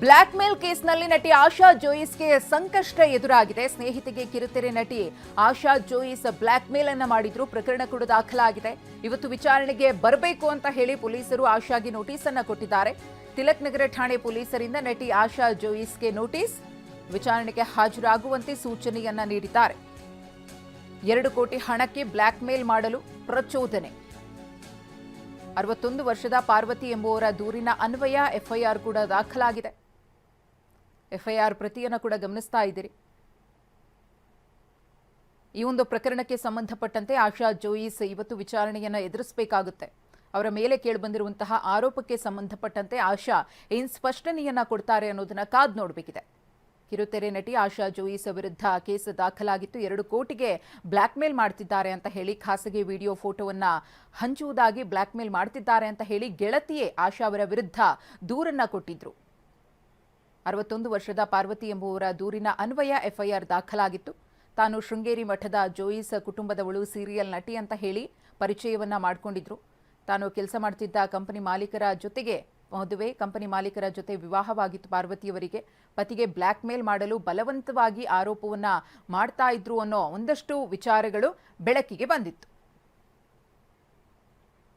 Black ಮೇಲ್ ಕೇಸ್ನಲ್ಲಿ ನಟಿ ಆಶಾ ಜೋಯಿಸ್ಗೆ ಸಂಕಷ್ಟ ಎದುರಾಗಿದೆ. ಸ್ನೇಹಿತೆಗೆ ಕಿರುತೆರೆ ನಟಿ ಆಶಾ ಜೋಯಿಸ್ ಬ್ಲ್ಯಾಕ್ ಮೇಲ್ ಅನ್ನ ಮಾಡಿದ್ರು. ಪ್ರಕರಣ ಕೂಡ ದಾಖಲಾಗಿದೆ. ಇವತ್ತು ವಿಚಾರಣೆಗೆ ಬರಬೇಕು ಅಂತ ಹೇಳಿ ಪೊಲೀಸರು ಆಶಾಗೆ ನೋಟಿಸ್ ಅನ್ನ ಕೊಟ್ಟಿದ್ದಾರೆ. ತಿಲಕ್ ನಗರ ಠಾಣೆ ಪೊಲೀಸರಿಂದ ನಟಿ ಆಶಾ ಜೋಯಿಸ್ಗೆ ನೋಟಿಸ್ ವಿಚಾರಣೆಗೆ ಹಾಜರಾಗುವಂತೆ ಸೂಚನೆಯನ್ನ ನೀಡಿದ್ದಾರೆ. ಎರಡು ಕೋಟಿ ಹಣಕ್ಕೆ ಬ್ಲ್ಯಾಕ್ ಮೇಲ್ ಮಾಡಲು ಪ್ರಚೋದನೆ. ಅರವತ್ತೊಂದು ವರ್ಷದ ಪಾರ್ವತಿ ಎಂಬುವರ ದೂರಿನ ಅನ್ವಯ ಎಫ್ಐಆರ್ ಕೂಡ ದಾಖಲಾಗಿದೆ. ಎಫ್ಐಆರ್ ಪ್ರತಿಯನ್ನು ಕೂಡ ಗಮನಿಸ್ತಾ ಇದ್ದೀರಿ. ಈ ಒಂದು ಪ್ರಕರಣಕ್ಕೆ ಸಂಬಂಧಪಟ್ಟಂತೆ ಆಶಾ ಜೋಯಿಸ್ ಇವತ್ತು ವಿಚಾರಣೆಯನ್ನು ಎದುರಿಸಬೇಕಾಗುತ್ತೆ. ಅವರ ಮೇಲೆ ಕೇಳಿಬಂದಿರುವಂತಹ ಆರೋಪಕ್ಕೆ ಸಂಬಂಧಪಟ್ಟಂತೆ ಆಶಾ ಏನು ಸ್ಪಷ್ಟನೆಯನ್ನ ಕೊಡ್ತಾರೆ ಅನ್ನೋದನ್ನ ಕಾದ್ ನೋಡಬೇಕಿದೆ. ಕಿರುತೆರೆ ನಟಿ ಆಶಾ ಜೋಯಿಸ್ ವಿರುದ್ಧ ಕೇಸ್ ದಾಖಲಾಗಿತ್ತು. ಎರಡು ಕೋಟಿಗೆ ಬ್ಲ್ಯಾಕ್ ಮೇಲ್ ಮಾಡ್ತಿದ್ದಾರೆ ಅಂತ ಹೇಳಿ ಖಾಸಗಿ ವಿಡಿಯೋ ಫೋಟೋವನ್ನ ಹಂಚುವುದಾಗಿ ಬ್ಲ್ಯಾಕ್ ಮೇಲ್ ಮಾಡ್ತಿದ್ದಾರೆ ಅಂತ ಹೇಳಿ ಗೆಳತಿಯೇ ಆಶಾ ಅವರ ವಿರುದ್ಧ ದೂರನ್ನ ಕೊಟ್ಟಿದ್ರು. ಅರವತ್ತೊಂದು ವರ್ಷದ ಪಾರ್ವತಿ ಎಂಬುವರ ದೂರಿನ ಅನ್ವಯ ಎಫ್ಐಆರ್ ದಾಖಲಾಗಿತ್ತು. ತಾನು ಶೃಂಗೇರಿ ಮಠದ ಜೋಯಿಸ್ ಕುಟುಂಬದವಳು ಸೀರಿಯಲ್ ನಟಿ ಅಂತ ಹೇಳಿ ಪರಿಚಯವನ್ನ ಮಾಡಿಕೊಂಡಿದ್ರು. ತಾನು ಕೆಲಸ ಮಾಡ್ತಿದ್ದ ಕಂಪನಿ ಮಾಲೀಕರ ಜೊತೆಗೆ, ಮದುವೆ ಕಂಪನಿ ಮಾಲೀಕರ ಜೊತೆ ವಿವಾಹವಾಗಿತ್ತು ಪಾರ್ವತಿಯವರಿಗೆ. ಪತಿಗೆ ಬ್ಲ್ಯಾಕ್ ಮೇಲ್ ಮಾಡಲು ಬಲವಂತವಾಗಿ ಆರೋಪವನ್ನ ಮಾಡ್ತಾ ಇದ್ರು ಅನ್ನೋ ಒಂದಷ್ಟು ವಿಚಾರಗಳು ಬೆಳಕಿಗೆ ಬಂದಿತ್ತು.